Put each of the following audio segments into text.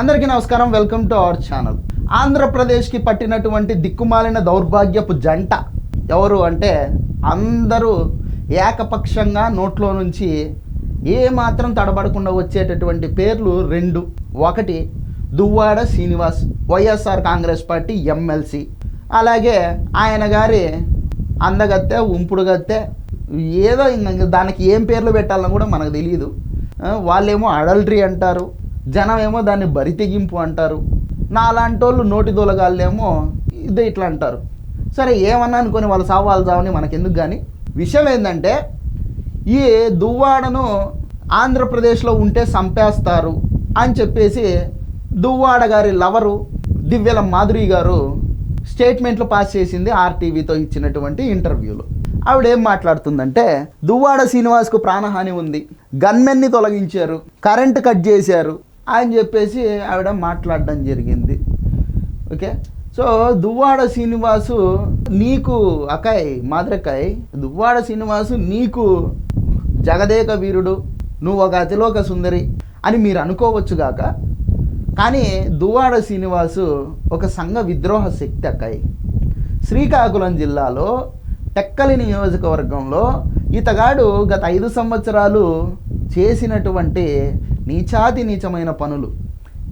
అందరికీ నమస్కారం. Welcome to our channel ఆంధ్రప్రదేశ్కి పట్టినటువంటి దిక్కుమాలిన దౌర్భాగ్యపు జంట ఎవరు అంటే అందరూ ఏకపక్షంగా నోట్లో నుంచి ఏమాత్రం తడబడకుండా వచ్చేటటువంటి పేర్లు రెండు. ఒకటి Duvvada Srinivas YSR Congress party MLC. అలాగే ఆయన గారి అందగత్తె ఉంపుడుగత్తె ఏదో దానికి ఏం పేర్లు పెట్టాలని కూడా మనకు తెలియదు వాళ్ళేమో అడల్టరీ అంటారు. జనం ఏమో దాన్ని బరితెగింపు అంటారు. నాలాంటోళ్ళు వాళ్ళు నోటి దొలగాళ్ళేమో ఇదే ఇట్లా అంటారు. సరే ఏమన్నా అనుకొని వాళ్ళు సావాలు చావని మనకెందుకు కానీ విషయం ఏంటంటే ఈ దువ్వాడను ఆంధ్రప్రదేశ్లో ఉంటే చంపేస్తారు అని చెప్పేసి దువ్వాడ గారి లవరు దివ్యల మాధురి గారు స్టేట్మెంట్లు పాస్ చేసింది ఆర్టీవీతో ఇచ్చినటువంటి ఇంటర్వ్యూలో. ఆవిడ ఏం మాట్లాడుతుందంటే దువ్వాడ శ్రీనివాస్కు ప్రాణహాని ఉంది. గన్మెన్ని తొలగించారు. కరెంట్ కట్ చేశారు. అని చెప్పేసి ఆవిడ మాట్లాడడం జరిగింది. ఓకే? సో దువ్వాడ శ్రీనివాసు నీకు అకాయ్ మాదిరకాయ్ దువ్వాడ శ్రీనివాసు నీకు జగదేక వీరుడు నువ్వు ఒక అతిలోక సుందరి అని మీరు అనుకోవచ్చు గాక. కానీ దువ్వాడ శ్రీనివాసు ఒక సంఘ విద్రోహ శక్తి అక్కాయి. శ్రీకాకుళం జిల్లాలో టెక్కలి నియోజకవర్గంలో ఇతగాడు గత ఐదు సంవత్సరాలు చేసినటువంటి నీచాతి నీచమైన పనులు.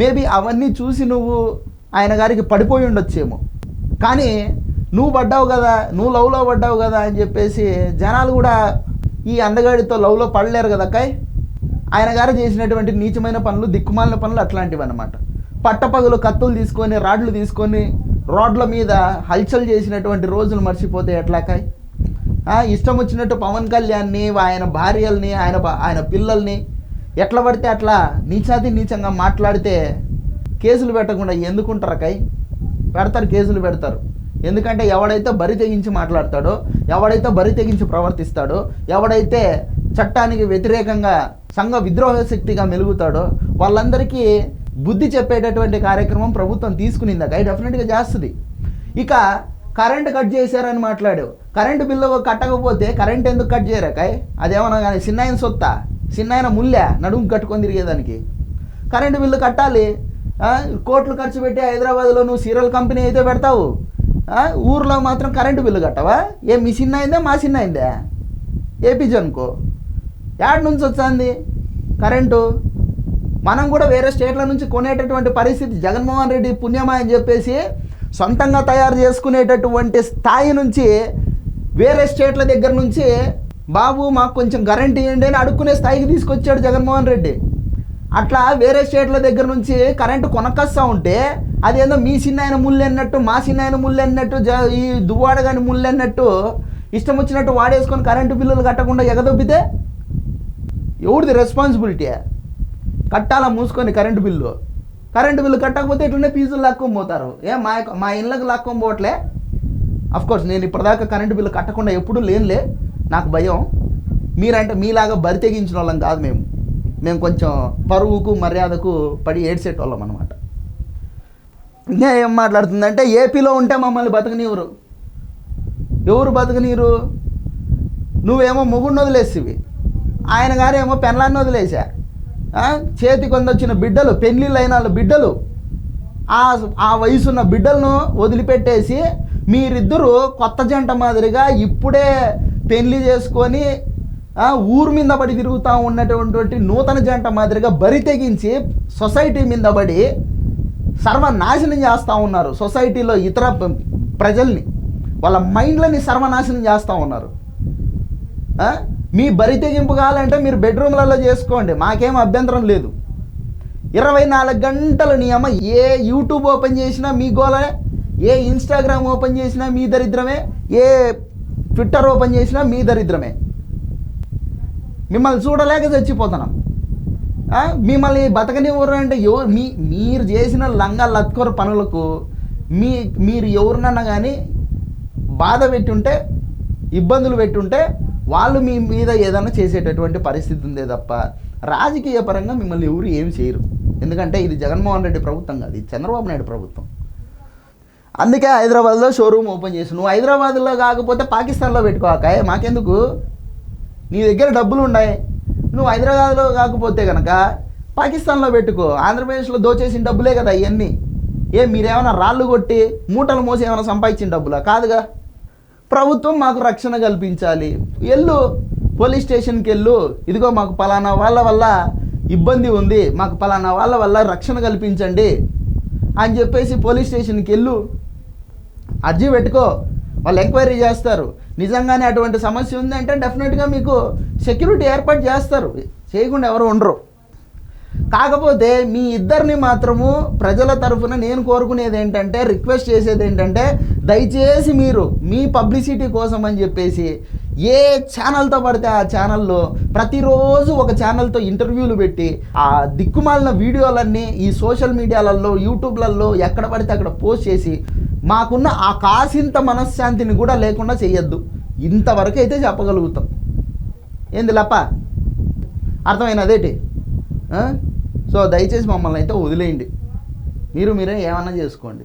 మేబీ అవన్నీ చూసి నువ్వు ఆయన గారికి పడిపోయి ఉండొచ్చేమో. కానీ నువ్వు పడ్డావు కదా నువ్వు లవ్లో పడ్డావు కదా అని చెప్పేసి జనాలు కూడా ఈ అందగాడితో లవ్లో పడలేరు కదా కాయ్ ఆయన గారు చేసినటువంటి నీచమైన పనులు దిక్కుమాలిన పనులు అట్లాంటివి అనమాట పట్టపగలు కత్తులు తీసుకొని రాడ్లు తీసుకొని రోడ్ల మీద హల్చల్ చేసినటువంటి రోజులు మర్చిపోతే ఎట్లాకాయ్ ఇష్టం వచ్చినట్టు పవన్ కళ్యాణ్ని ఆయన భార్యల్ని ఆయన ఆయన పిల్లల్ని ఎట్లా పడితే అట్లా నీచాతి నీచంగా మాట్లాడితే కేసులు పెట్టకుండా ఎందుకుంటారు కై పెడతారు కేసులు పెడతారు. ఎందుకంటే ఎవడైతే బరి తెగించి మాట్లాడతాడో ఎవడైతే బరి తెగించి ప్రవర్తిస్తాడో ఎవడైతే చట్టానికి వ్యతిరేకంగా సంఘ విద్రోహ శక్తిగా మెలుగుతాడో వాళ్ళందరికీ బుద్ధి చెప్పేటటువంటి కార్యక్రమం ప్రభుత్వం తీసుకునింది అకాయ్ డెఫినెట్గా చేస్తుంది. ఇక కరెంట్ కట్ చేశారని మాట్లాడావు కరెంటు బిల్లు కట్టకపోతే కరెంట్ ఎందుకు కట్ చేయరాకాయ్ అదేమన్నా కానీ చిన్నాయన సొత్తా? చిన్నాయన ముల్లే నడుము కట్టుకొని తిరిగేదానికి. కరెంటు బిల్లు కట్టాలి. కోట్లు ఖర్చు పెట్టి హైదరాబాద్లో నువ్వు సీరియల్ కంపెనీ అయితే పెడతావు. ఊర్లో మాత్రం కరెంటు బిల్లు కట్టవా? ఏ మీ చిన్న అయిందా మా చిన్న అయిందా ఏపీ జన్కో. యాడ్ నుంచి వచ్చింది కరెంటు? మనం కూడా వేరే స్టేట్ల నుంచి కొనేటటువంటి పరిస్థితి జగన్మోహన్ రెడ్డి పుణ్యమా అని చెప్పేసి సొంతంగా తయారు చేసుకునేటటువంటి స్థాయి నుంచి వేరే స్టేట్ల దగ్గర నుంచి బాబు మాకు కొంచెం గ్యారంటీ ఇవ్వండి అని అడుక్కునే స్థాయికి తీసుకొచ్చాడు జగన్మోహన్ రెడ్డి. అట్లా వేరే స్టేట్ల దగ్గర నుంచి కరెంటు కొనకస్తా ఉంటే అదేందో మీ చిన్న ఆయన ముళ్ళు అన్నట్టు మా చిన్న ఆయన ముళ్ళు అన్నట్టు జ ఈ దువ్వాడ కానీ ముళ్ళు అన్నట్టు ఇష్టం వచ్చినట్టు వాడేసుకొని కరెంటు బిల్లులు కట్టకుండా ఎగదొబ్బితే ఎవరిది రెస్పాన్సిబిలిటీ కట్టాలా మూసుకొని కరెంటు బిల్లు? కరెంటు బిల్లు కట్టకపోతే ఇట్లనే ఫీజులు లాక్కొని పోతారు ఏ మా యొక్క- మా ఇళ్ళకి లాక్కొని పోవట్లే కోర్స్ నేను ఇప్పటిదాకా కరెంటు బిల్లు కట్టకుండా ఎప్పుడూ లేనులే. నాకు భయం. మీరంటే మీలాగా బరి తెగించిన వాళ్ళం కాదు మేము. మేము కొంచెం పరువుకు మర్యాదకు పడి ఏడ్చేటోళ్ళం అనమాట ఇంకా ఏం మాట్లాడుతుందంటే ఏపీలో ఉంటే మమ్మల్ని బతకనివ్వరు ఎవరు బతకనీరు నువ్వేమో మొగుడిని వదిలేసివి. ఆయన గారేమో పెన్లాన్ని వదిలేసా చేతి కొందొచ్చిన బిడ్డలు పెళ్ళిళ్ళు అయిన వాళ్ళ బిడ్డలు ఆ ఆ వయసున్న బిడ్డలను వదిలిపెట్టేసి మీరిద్దరూ కొత్త జంట మాదిరిగా ఇప్పుడే పెళ్ళి చేసుకొని ఊరు మీద పడి తిరుగుతూ ఉన్నటువంటి నూతన జంట మాదిరిగా బరి తెగించి సొసైటీ మీద పడి సర్వనాశనం చేస్తూ ఉన్నారు. సొసైటీలో ఇతర ప్రజల్ని వాళ్ళ మైండ్లని సర్వనాశనం చేస్తూ ఉన్నారు. మీ బరి తెగింపు కావాలంటే మీరు బెడ్రూమ్లలో చేసుకోండి. మాకేం అభ్యంతరం లేదు. ఇరవై నాలుగు గంటలు నీ అమ్మ ఏ యూట్యూబ్ ఓపెన్ చేసినా మీ గోలే ఏ ఇన్స్టాగ్రామ్ ఓపెన్ చేసినా మీ దరిద్రమే ఏ ట్విట్టర్ ఓపెన్ చేసినా మీ దరిద్రమే. మిమ్మల్ని చూడలేక చచ్చిపోతున్నాం. మిమ్మల్ని బతకనివ్వరు అంటే ఎవరు? మీ మీరు చేసిన లంగా లత్కొర పనులకు మీ మీరు ఎవరినన్నా కానీ బాధ పెట్టుంటే ఇబ్బందులు పెట్టుంటే వాళ్ళు మీ మీద ఏదైనా చేసేటటువంటి పరిస్థితి ఉందే తప్ప రాజకీయ పరంగా మిమ్మల్ని ఎవరు ఏం చేయరు. ఎందుకంటే ఇది జగన్మోహన్ రెడ్డి ప్రభుత్వం కాదు ఇది చంద్రబాబు నాయుడు ప్రభుత్వం. అందుకే హైదరాబాద్లో షోరూమ్ ఓపెన్ చేసి నువ్వు హైదరాబాద్లో కాకపోతే పాకిస్తాన్లో పెట్టుకోక మాకెందుకు? నీ దగ్గర డబ్బులు ఉన్నాయి. నువ్వు హైదరాబాద్లో కాకపోతే కనుక పాకిస్తాన్లో పెట్టుకో. ఆంధ్రప్రదేశ్లో దోచేసిన డబ్బులే కదా ఇవన్నీ ఏ మీరేమైనా రాళ్ళు కొట్టి మూటలు మోసి ఏమైనా సంపాదించిన డబ్బులా? కాదుగా. ప్రభుత్వం మాకు రక్షణ కల్పించాలి. వెళ్ళు పోలీస్ స్టేషన్కి వెళ్ళు ఇదిగో మాకు పలానా వాళ్ళ వల్ల ఇబ్బంది ఉంది. మాకు పలానా వాళ్ళ వల్ల రక్షణ కల్పించండి అని చెప్పేసి పోలీస్ స్టేషన్కి వెళ్ళు అర్జీ పెట్టుకో. వాళ్ళు ఎంక్వైరీ చేస్తారు. నిజంగానే అటువంటి సమస్య ఉందంటే డెఫినెట్గా మీకు సెక్యూరిటీ ఏర్పాటు చేస్తారు. చేయకుండా ఎవరు ఉండరు. కాకపోతే మీ ఇద్దరిని మాత్రము ప్రజల తరఫున నేను కోరుకునేది ఏంటంటే రిక్వెస్ట్ చేసేది ఏంటంటే దయచేసి మీరు మీ పబ్లిసిటీ కోసం అని చెప్పేసి ఏ ఛానల్తో పడితే ఆ ఛానల్లో ప్రతిరోజు ఒక ఛానల్తో ఇంటర్వ్యూలు పెట్టి ఆ దిక్కుమాలిన వీడియోలన్నీ ఈ సోషల్ మీడియాలలో యూట్యూబ్లలో ఎక్కడ పడితే అక్కడ పోస్ట్ చేసి మాకున్న ఆ కాసింత మనశ్శాంతిని కూడా లేకుండా చేయొద్దు. ఇంతవరకు అయితే చెప్పగలుగుతాం. ఏంది లప్ప? అర్థమైనది అదేటి? సో దయచేసి మమ్మల్ని అయితే వదిలేయండి. మీరు మీరే ఏమన్నా చేసుకోండి.